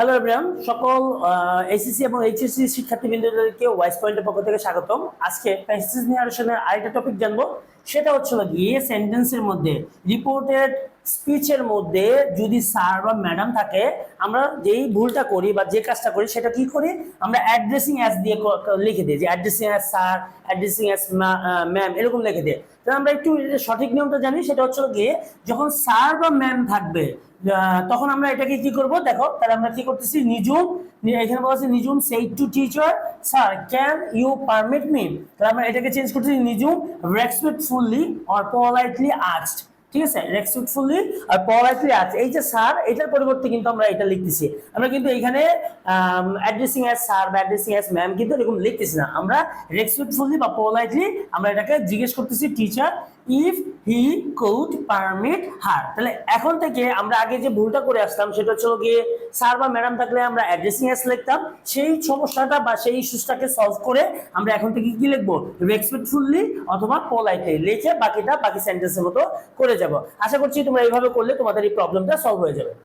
Hello everyone সকল HSC এবং HSC শিক্ষার্থীবৃন্দদেরকে ওয়াইস পয়েন্টের পক্ষ থেকে স্বাগতম। আজকে প্যাসেজ নিউট্রিশনের আরেকটা টপিক জানব। সেটা হচ্ছে গিয়ে সেন্টেন্সের মধ্যে রিপোর্টেড স্পিচের মধ্যে যদি স্যার বা ম্যাডাম থাকে, আমরা যেই ভুলটা করি বা যে কাজটা করি, সেটা কি করি? আমরা অ্যাড্রেসিং অ্যাস দিয়ে লিখে দিই যে addressing as sir addressing as ma'am এরকম লিখে দিই। তো আমরা একটু সঠিক নিয়মটা জানি, সেটা হচ্ছে গিয়ে যখন স্যার বা ম্যাম থাকবে তখন আমরা এটাকে কি করব? দেখো, তাহলে আমরা কি করতেছি? নিজুম এখানে বলা আছে, নিজুম সেই to teacher sir can you permit me তাহলে আমরা এটাকে চেঞ্জ করতেছি, নিজুম রেসপেক্টফুলি অর পোলাইটলি আস্কড ঠিক আছে? রেসপেক্টফুলি আর পোলাইটলি আছে। এই যে স্যার এটার পরিবর্তে কিন্তু আমরা এটা লিখতেছি। আমরা কিন্তু এখানে অ্যাড্রেসিং অ্যাজ স্যার বা অ্যাড্রেসিং অ্যাজ ম্যাম কিন্তু এরকম লিখতেছি না। আমরা রেসপেক্টফুলি বা পোলাইটলি আমরা এটাকে জিজ্ঞেস করতেছি teacher if he could permit her তাহলে এখন থেকে আমরা আগে যে ভুলটা করে আসতাম সেটা হচ্ছে গিয়ে স্যার বা ম্যাডাম থাকলে আমরা অ্যাড্রেসিং অ্যাস লিখতাম। সেই সমস্যাটা বা সেই ইস্যুসটাকে সলভ করে আমরা এখন থেকে কি লিখব? রেসপেক্টফুলি অথবা পোলাইটলি লিখে বাকিটা বাকি সেন্টেন্সের মতো করে যাব। আশা করছি তোমরা এইভাবে করলে তোমাদের এই প্রবলেমটা সলভ হয়ে যাবে।